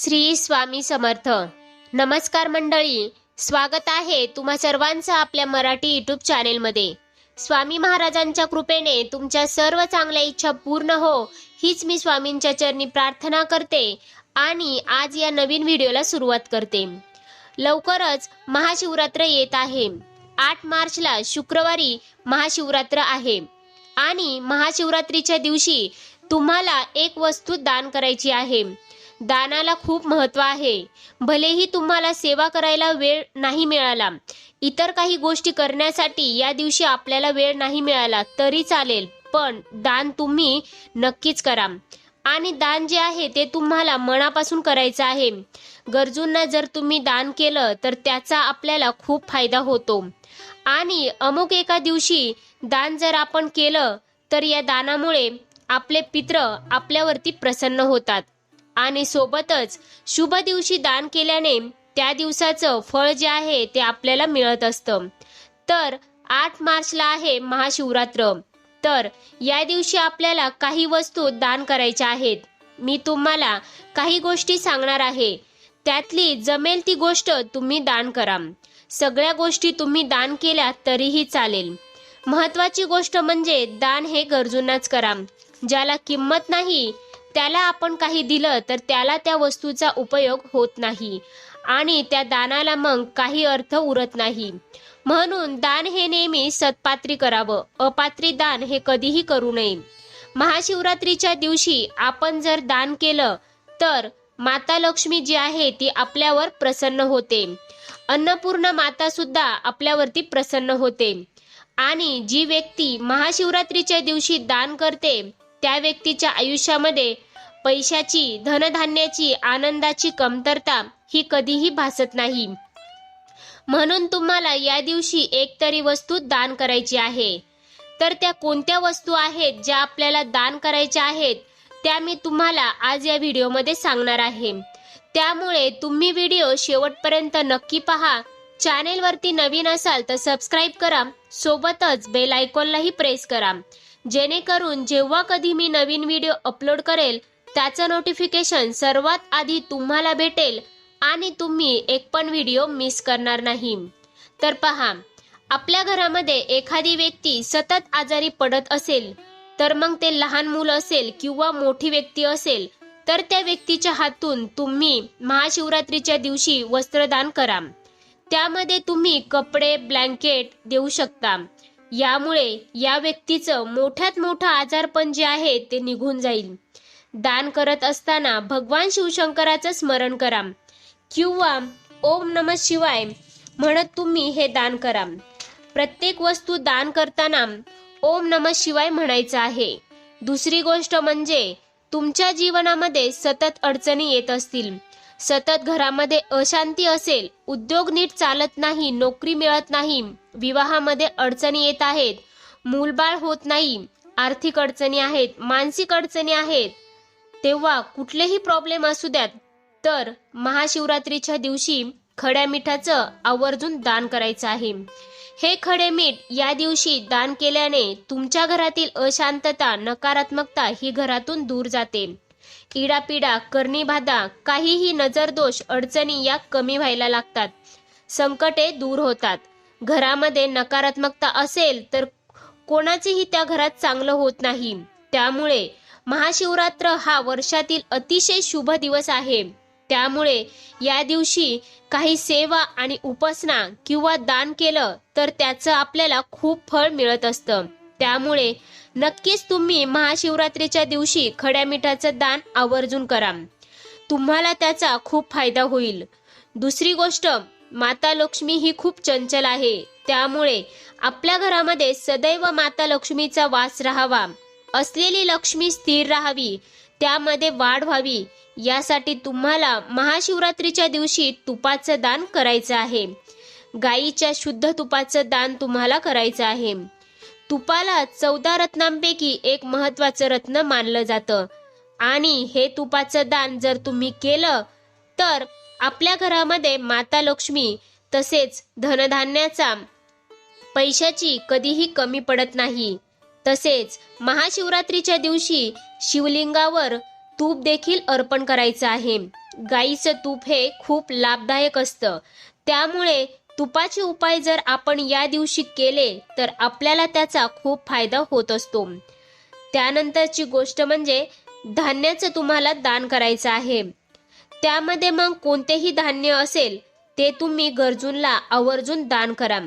श्री स्वामी समर्थ. नमस्कार मंडळी. स्वागत आहे तुम्हा सर्वांचं आपल्या मराठी युट्यूब चॅनेलमध्ये स्वामी महाराजांच्या कृपेने तुमच्या सर्व चांगल्या इच्छा पूर्ण हो हीच मी स्वामींच्या चरणी प्रार्थना करते आणि आज या नवीन व्हिडिओला सुरुवात करते. लवकरच महाशिवरात्र येत आहे. आठ मार्चला शुक्रवारी महाशिवरात्र आहे आणि महाशिवरात्रीच्या दिवशी तुम्हाला एक वस्तू दान करायची आहे. दानाला खूप महत्त्व आहे. भलेही तुम्हाला सेवा करायला वेळ नाही मिळाला इतर काही गोष्टी करण्यासाठी या दिवशी आपल्याला वेळ नाही मिळाला तरी चालेल पण दान तुम्ही नक्कीच करा. आणि दान जे आहे ते तुम्हाला मनापासून करायचं आहे. गरजूंना जर तुम्ही दान केलं तर त्याचा आपल्याला खूप फायदा होतो. आणि अमुक एका दिवशी दान जर आपण केलं तर या दानामुळे आपले पित्र आपल्यावरती प्रसन्न होतात. आणि सोबतच शुभ दिवशी दान केल्याने त्या दिवसाचं फळ जे आहे ते आपल्याला मिळत असतं. तर आठ मार्चला आहे महाशिवरात्र. तर या दिवशी आपल्याला काही वस्तू दान करायच्या आहेत. मी तुम्हाला काही गोष्टी सांगणार आहे. त्यातली जमेल ती गोष्ट तुम्ही दान करा. सगळ्या गोष्टी तुम्ही दान केल्या तरीही चालेल. महत्वाची गोष्ट म्हणजे दान हे गरजूंनाच करा. ज्याला किंमत नाही त्याला आपण काही दिलं तर त्याला त्या वस्तूचा उपयोग होत नाही. आणि त्या दानाला मग काही अर्थ उरत नाही. म्हणून दान हे नेहमी सत्पात्री करावं. अपात्री दान हे कधीही करू नये. महाशिवरात्रीच्या दिवशी आपण जर दान केलं तर माता लक्ष्मी जी आहे ती आपल्यावर प्रसन्न होते. अन्नपूर्ण माता सुद्धा आपल्यावरती प्रसन्न होते. आणि जी व्यक्ती महाशिवरात्रीच्या दिवशी दान करते त्या व्यक्तीच्या आयुष्यामध्ये पैशाची धनधान्याची आनंदाची कमतरता ही कधीही भासत नाही. म्हणून तुम्हाला या दिवशी एक तरी वस्तू दान करायची आहे. तर त्या कोणत्या वस्तू आहेत ज्या आपल्याला दान करायच्या आहेत त्या मी तुम्हाला आज या व्हिडिओमध्ये सांगणार आहे. त्यामुळे तुम्ही व्हिडिओ शेवटपर्यंत नक्की पहा. चॅनेलवरती नवीन असाल तर सबस्क्राईब करा. सोबतच बेल आयकॉनलाही प्रेस करा. जेणेकरून जेव्हा कधी मी नवीन व्हिडिओ अपलोड करेल त्याचं नोटिफिकेशन सर्वात आधी तुम्हाला भेटेल आणि तुम्ही एक पण व्हिडिओ मिस करणार नाही. तर पहा आपल्या घरामध्ये एखादी व्यक्ती सतत आजारी पडत असेल तर मग ते लहान मुलं असेल किंवा मोठी व्यक्ती असेल तर त्या व्यक्तीच्या हातून तुम्ही महाशिवरात्रीच्या दिवशी वस्त्रदान करा. त्यामध्ये तुम्ही कपडे ब्लँकेट देऊ शकता. यामुळे या व्यक्तीचं मोठ्यात मोठं आजारपण जे आहे ते निघून जाईल. दान करत असताना भगवान शिवशंकराचं स्मरण करा. किंवा ओम नम शिवाय म्हणत तुम्ही हे दान करा. प्रत्येक वस्तू दान करताना ओम नम शिवाय म्हणायचं आहे. दुसरी गोष्ट म्हणजे तुमच्या जीवनामध्ये सतत अडचणी येत असतील. सतत घरामध्ये अशांती असेल उद्योग नीट चालत नाही नोकरी मिळत नाही विवाहामध्ये अडचणी येत आहेत मूलबाळ होत नाही आर्थिक अडचणी आहेत मानसिक अडचणी आहेत तेव्हा कुठलेही प्रॉब्लेम असू द्यात तर महाशिवरात्रीच्या दिवशी खड्या मिठाचं आवर्जून दान करायचं आहे. हे खडे मीठ या दिवशी दान केल्याने तुमच्या घरातील अशांतता नकारात्मकता ही घरातून दूर जाते. इडापिडा बाधा काहीही नजरदोष अडचणी या कमी व्हायला लागतात. संकटे दूर होतात. घरामध्ये नकारात्मकता असेल तर कोणाचेही त्या घरात चांगलं होत नाही. त्यामुळे महाशिवरात्र हा वर्षातील अतिशय शुभ दिवस आहे. त्यामुळे या दिवशी काही सेवा आणि उपासना किंवा दान केलं तर त्याचं आपल्याला खूप फळ मिळत असतं. त्यामुळे नक्कीच तुम्ही महाशिवरात्रीच्या दिवशी खड्या मिठाचं दान आवर्जून करा. तुम्हाला त्याचा खूप फायदा होईल. दुसरी गोष्ट माता लक्ष्मी ही खूप चंचल आहे. त्यामुळे आपल्या घरामध्ये सदैव माता लक्ष्मीचा वास राहावा. असलेली लक्ष्मी स्थिर राहावी त्यामध्ये वाढ व्हावी. यासाठी तुम्हाला महाशिवरात्रीच्या दिवशी तुपाचं दान करायचं आहे. गाईच्या शुद्ध तुपाचं दान तुम्हाला करायचं आहे. तुपाला चौदा रत्नांपैकी एक महत्वाचं रत्न मानलं जातं. आणि हे तुपाचं दान जर तुम्ही केलं तर आपल्या घरामध्ये माता लक्ष्मी तसेच धनधान्याचा पैशाची कधीही कमी पडत नाही. तसेच महाशिवरात्रीच्या दिवशी शिवलिंगावर तूप देखील अर्पण करायचं आहे. गाईचं तूप हे खूप लाभदायक असतं. त्यामुळे तुपाचे उपाय जर आपण या दिवशी केले तर आपल्याला त्याचा खूप फायदा होत असतो. त्यानंतरची गोष्ट म्हणजे धान्याचं तुम्हाला दान करायचं आहे. त्यामध्ये मग कोणतेही धान्य असेल ते तुम्ही गरजूंना आवर्जून दान करा.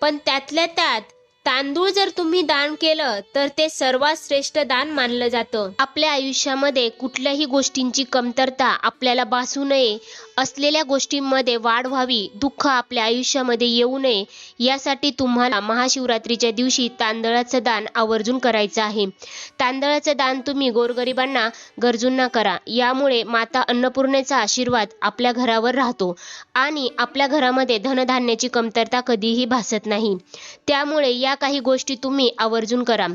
पण त्यातल्या त्यात तांदूळ जर तुम्ही दान केलं तर ते सर्वात श्रेष्ठ दान मानलं जातं. आपल्या आयुष्यामध्ये कुठल्याही गोष्टींची कमतरता आपल्याला भासू नये. असलेल्या गोष्टींमध्ये वाढ व्हावी दुःख आपल्या आयुष्यामध्ये येऊ नये यासाठी तुम्हाला महाशिवरात्रीच्या दिवशी तांदळाचं दान आवर्जून करायचं आहे. तांदळाचं दान तुम्ही गोरगरिबांना गरजूंना करा. यामुळे माता अन्नपूर्णेचा आशीर्वाद आपल्या घरावर राहतो आणि आपल्या घरामध्ये धनधान्याची कमतरता कधीही भासत नाही. त्यामुळे या काही गोष्टी तुम्ही आवर्जून करा.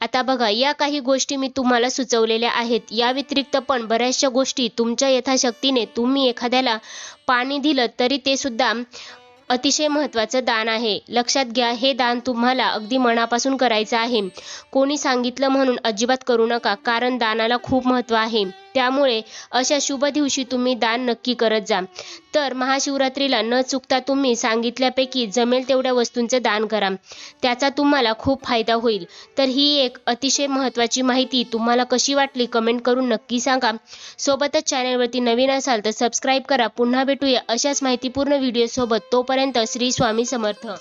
आता बघा या काही गोष्टी मी तुम्हाला सुचवलेल्या आहेत. या व्यतिरिक्त पण बऱ्याचशा गोष्टी तुमच्या यथाशक्तीने तुम्ही एखाद्या एखाद्याला पाणी दिलं तरी ते सुद्धा अतिशय महत्त्वाचं दान आहे. लक्षात घ्या हे दान तुम्हाला अगदी मनापासून करायचं आहे. कोणी सांगितलं म्हणून अजिबात करू नका कारण दानाला खूप महत्त्व आहे. त्यामुळे अशा शुभ दिवशी तुम्ही दान नक्की करत जा. तर महाशिवरात्रीला न चुकता तुम्ही सांगितल्यापैकी जमेल तेवढ्या वस्तूंचं दान करा. त्याचा तुम्हाला खूप फायदा होईल. तर ही एक अतिशय महत्त्वाची माहिती तुम्हाला कशी वाटली कमेंट करून नक्की सांगा. सोबतच चॅनलवरती नवीन असाल तर सबस्क्राईब करा. पुन्हा भेटूया अशाच माहितीपूर्ण व्हिडिओसोबत तोपर्यंत श्री स्वामी समर्थ.